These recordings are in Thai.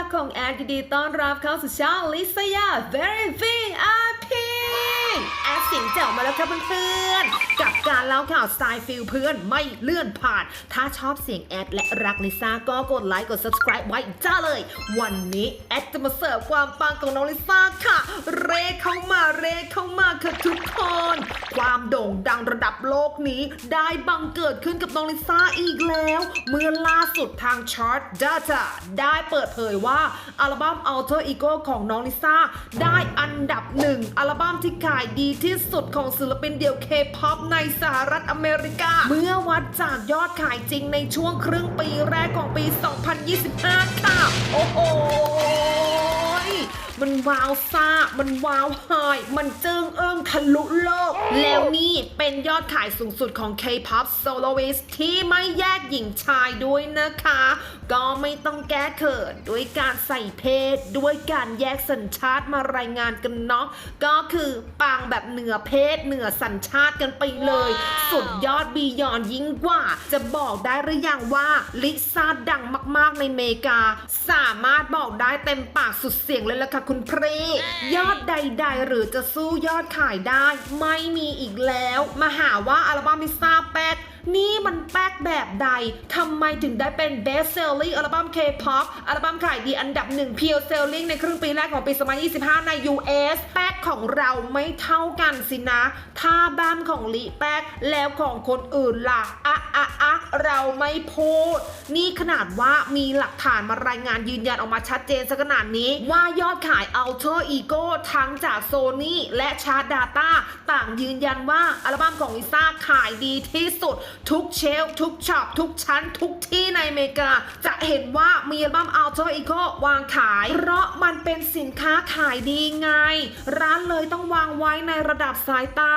รักของแอดยินดีต้อนรับเข้าสู่ช่องลิซยา Very VIP แอดเสิงเจ๋วมาแล้วครับเพื่อนๆ กับการเล่าข่าวสไตล์ฟิลเพื่อนไม่เลื่อนผ่าน ถ้าชอบเสียงแอดและรักลิซ่าก็กดไลค์กด subscribe ไว้จ้าเลย วันนี้แอดจะมาเสิร์ฟความปังของน้องลิซ่าค่ะ เรเข้ามาเรเข้ามาค่ะทุกคน ความโด่งดังระดับโลกนี้ ได้บังเกิดขึ้นกับน้องลิซ่าอีกแล้ว เมื่อล่าสุดทาง Chart Data ได้เปิดเผยว่าอัลบั้ม Alter Ego ของน้องลิซ่าได้อันดับหนึ่งอัลบั้มที่ขายดีที่สุดของศิลปินเดี่ยวเคป๊อปในสหรัฐอเมริกา เมื่อวัดจากยอดขายจริงในช่วงครึ่งปีแรกของปี 2025 ค่ะ โอ้โห มันว้าวซ่า มันว้าวไฮมันจึงเอิงทะลุโลก แล้วนี่เป็นยอดขายสูงสุดของ K-POP soloist ที่ไม่แยกหญิงชายด้วยนะคะ ก็ไม่ต้องแก้เขินด้วยการใส่เพศ ด้วยการแยกสัญชาติมารายงานกันเนาะก็คือปังแบบเหนือเพศเหนือสัญชาติกันไปเลย สุดยอดบียอนยิ่งกว่า จะบอกได้หรือยังว่าลิซ่าดังมากๆในเมกา สามารถบอกได้เต็มปากสุดเสียงเลยล่ะค่ะคุณพรี ยอดใด ๆ หรือจะสู้ยอดขายได้ ไม่มีอีกแล้ว มาหาว่าอัลบั้มลิซ่าแป๊กนี่มันแป๊กแบบใด ทำไมถึงได้เป็น best selling อัลบั้ม K-pop อัลบั้มขายดีอันดับหนึ่ง pure selling ในครึ่งปีแรกของปี 2025 ใน US แป๊กของเราไม่เท่ากันสินะ ถ้าบ้านของลิแป๊กแล้วของคนอื่นล่ะ อะอะอะเราไม่พูด นี่ขนาดว่ามีหลักฐานมารายงานยืนยันออกมาชัดเจนสักขนาดนี้ว่ายอดขาย Alter Ego ทั้งจาก Sony และ Chart Data ต่างยืนยันว่าอัลบั้มของลิซ่าขายดีที่สุด ทุกเชลทุกช็อปทุกชั้น ทุกที่ในอเมริกา จะเห็นว่ามีอัลบั้ม Alter Ego วางขาย เพราะมันเป็นสินค้าขายดีไง ร้านเลยต้องวางไว้ในระดับสายตา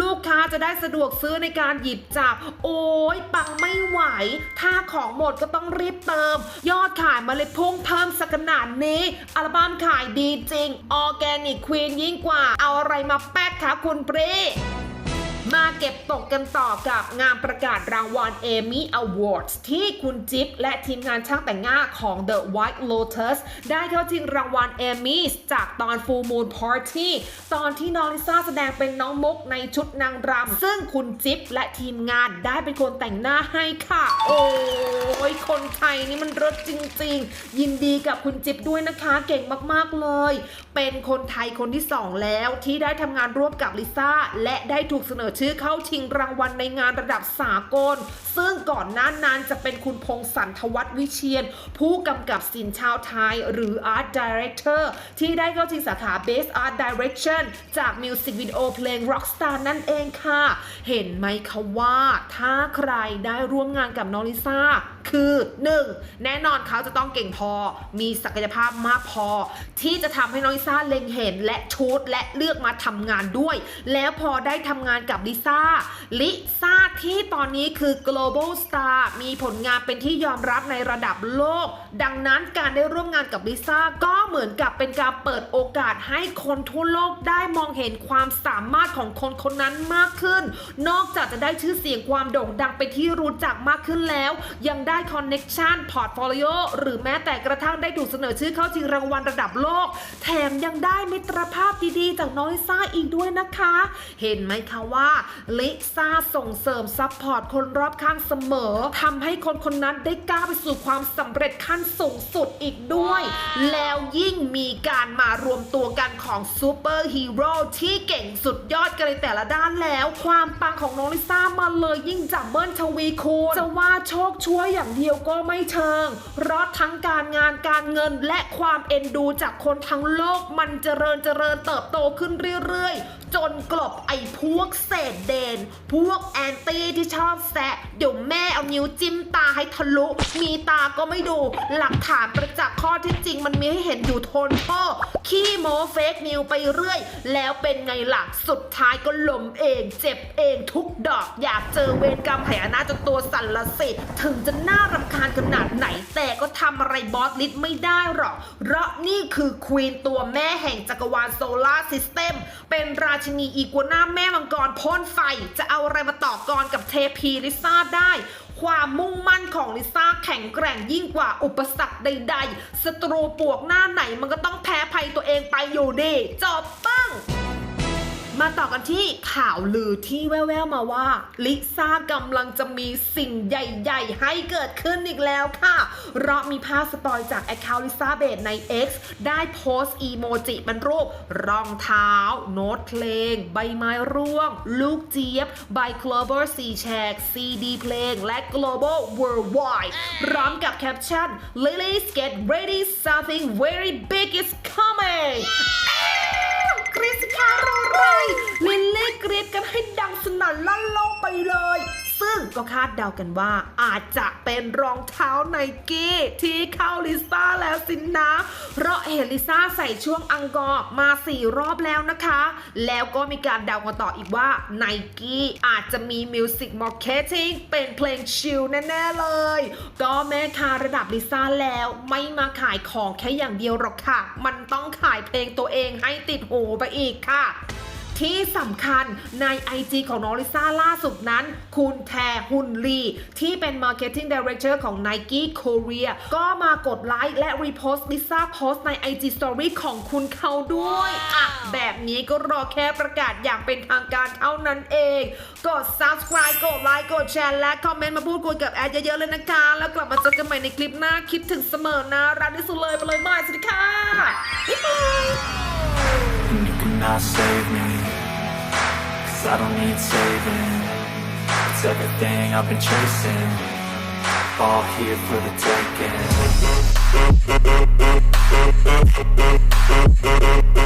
ลูกค้าจะได้สะดวกซื้อในการหยิบจับ โอ้ยปังไม่ไหว ถ้าของหมดก็ต้องรีบเติม ยอดขาย มาเลยพุ่งเพิ่มสักขนาดนี้ อัลบั้มขายดีจริง ออร์แกนิกควีนยิ่งกว่า เอาอะไรมาแป๊กคะคุณปรี มาเก็บตกกันต่อกับงานประกาศรางวัล Emmy Awards ที่คุณจิ๊บและทีมงานช่างแต่งหน้าของ The White Lotus ได้เข้าชิงรางวัล Emmys จากตอน Full Moon Party ตอนที่น้องลิซ่าแสดงเป็นน้องมุกในชุดนางรำซึ่งคุณจิ๊บและทีมงานได้เป็นคนแต่งหน้าให้ค่ะ โอ้ยคนไทยนี่มันรสจริง ๆ ยินดีกับคุณจิ๊บด้วยนะคะเก่งมากๆเลย เป็นคนไทยคนที่สองแล้วที่ได้ทำงานร่วมกับลิซ่าและได้ถูกเสนอชื่อเข้าชิงรางวัลในงานระดับสากล ซึ่งก่อนหน้านั้นจะเป็นคุณพงศสันทวัฒน์วิเชียน ผู้กำกับสินชาวไทย หรือ Art Director ที่ได้เข้าชิงสาขา Best Art Direction จากมิวสิกวิดีโอเพลง Rockstar นั่นเองค่ะ เห็นไหมคะว่าถ้าใครได้ร่วมงานกับน้องลิซ่าคือ 1. แน่นอนเขาจะต้องเก่งพอ มีศักยภาพมากพอ ที่จะทำให้น้องลิซ่าเล็งเห็นและชูดและเลือกมาทำงานด้วย แล้วพอได้ทำงานกับลิซ่า ลิซ่าที่ตอนนี้คือ global star มีผลงานเป็นที่ยอมรับในระดับโลก ดังนั้นการได้ร่วมงานกับลิซ่าก็เหมือนกับเป็นการเปิดโอกาสให้คนทั่วโลกได้มองเห็นความสามารถของคนคนนั้นมากขึ้น นอกจากจะได้ชื่อเสียงความโด่งดังเป็นที่รู้จักมากขึ้นแล้ว ยังได้คอนเน็กชันพอร์ตโฟลิโอหรือแม้แต่กระทั่งได้ถูกเสนอชื่อเข้าชิงรางวัลระดับโลก แถมยังได้มิตรภาพดีๆ จากน้องลิซ่าอีกด้วยนะคะ เห็นไหมคะว่าลิซ่าส่งเสริมซัพพอร์ตคนรอบข้างเสมอทำให้คนคนนั้นได้ก้าวไปสู่ความสำเร็จขั้นสูงสุดอีกด้วย แล้วยิ่งมีการมารวมตัวกันของซูเปอร์ฮีโร่ที่เก่งสุดยอดกันในแต่ละด้านแล้ว ความปังของน้องลิซ่ามาเลยยิ่งจับเบิ้ลทวีคูณจะว่าโชคช่วยอย่างเดียวก็ไม่เชิง เพราะทั้งการงานการเงินและความเอ็นดูจากคนทั้งโลกมันเจริญเจริญเติบโตขึ้นเรื่อยๆ จนกลบไอ้พวกเศษเดนพวกแอนตี้ที่ชอบแซะเดี๋ยวแม่เอานิ้วจิ้ม ให้ทะลุ มีตาก็ไม่ดู หลักฐานประจักษ์ข้อที่จริงมันมีให้เห็นอยู่ทนพ่อ ขี้โม้เฟกนิวไปเรื่อย แล้วเป็นไงล่ะสุดท้ายก็ล้มเอง เจ็บเองทุกดอก อยากเจอเวรกรรมไหนาจนตัวสั่นละสิ ถึงจะน่ารำคาญขนาดไหน แต่ก็ทำอะไรบอสลิทไม่ได้หรอก เพราะนี่คือควีนตัวแม่แห่งจักรวาลโซลาร์ซิสเต็มเป็นราชินีอีกัวน่าแม่มังกรพ่นไฟ จะเอาอะไรมาต่อกรกับเทพีลิซ่าได้ ความมุ่งมั่นของลิซ่าแข็งแกร่งยิ่งกว่าอุปสรรคใดๆศัตรูปวกหน้าไหนมันก็ต้องแพ้ภัยตัวเองไปอยู่ดี จบปัง มาต่อกันที่ข่าวลือที่แว่วๆมาว่า ลิซ่ากำลังจะมีสิ่งใหญ่ ๆ ให้เกิดขึ้นอีกแล้วค่ะ เพราะมีภาพสปอยจากแอคเคาท์ลิซ่าเบธใน X ได้โพสต์อีโมจิเป็นรูป รองเท้า โน้ตเพลง ใบไม้ร่วง ลูกเจี๊ยบ ใบ Clover 4แฉก CD เพลง และ Global Worldwide พร้อมกับแคปชั่น Lilies get ready something very big is coming กรีดสิคะรออะไรลิลลี่กรีดกันให้ดังสนั่นลั่นโลกไปเลย ซึ่งก็คาดเดากันว่าอาจจะเป็นรองเท้าไนกี้ที่เข้าลิซ่าแล้วสินนะ เพราะเห็นลิซ่าใส่ช่วงอังกอร์มาสี่รอบแล้วนะคะ แล้วก็มีการเดากันต่ออีกว่าไนกี้อาจจะมีมิวสิกมาร์เก็ตติ้งเป็นเพลงชิลแน่ ๆ เลย ก็แม่ค้าระดับลิซ่าแล้วไม่มาขายของแค่อย่างเดียวหรอกค่ะ มันต้องขายเพลงตัวเองให้ติดหูไปอีกค่ะ ที่สำคัญใน IG ของน้องลิซ่าล่าสุดนั้น คุณแทฮุนลี ที่เป็น Marketing Director ของ Nike Korea ก็มากดไลค์และรีโพสต์ลิซ่าโพสต์ใน IG Story ของคุณเขาด้วยอะแบบนี้ก็รอแค่ประกาศอย่างเป็นทางการเท่านั้นเอง กด subscribe กดไลค์กดแชร์และคอมเมนต์มาพูดคุยกับแอดเยอะๆเลยนะคะ แล้วกลับมาเจอกันใหม่ในคลิปหน้าคิดถึงเสมอนะรักที่สุดเลยไปเลยบายสวัสดีค่ะบ๊ายบาย and you cannot save me Cause I don't need saving. It's everything I've been chasing. All here for the taking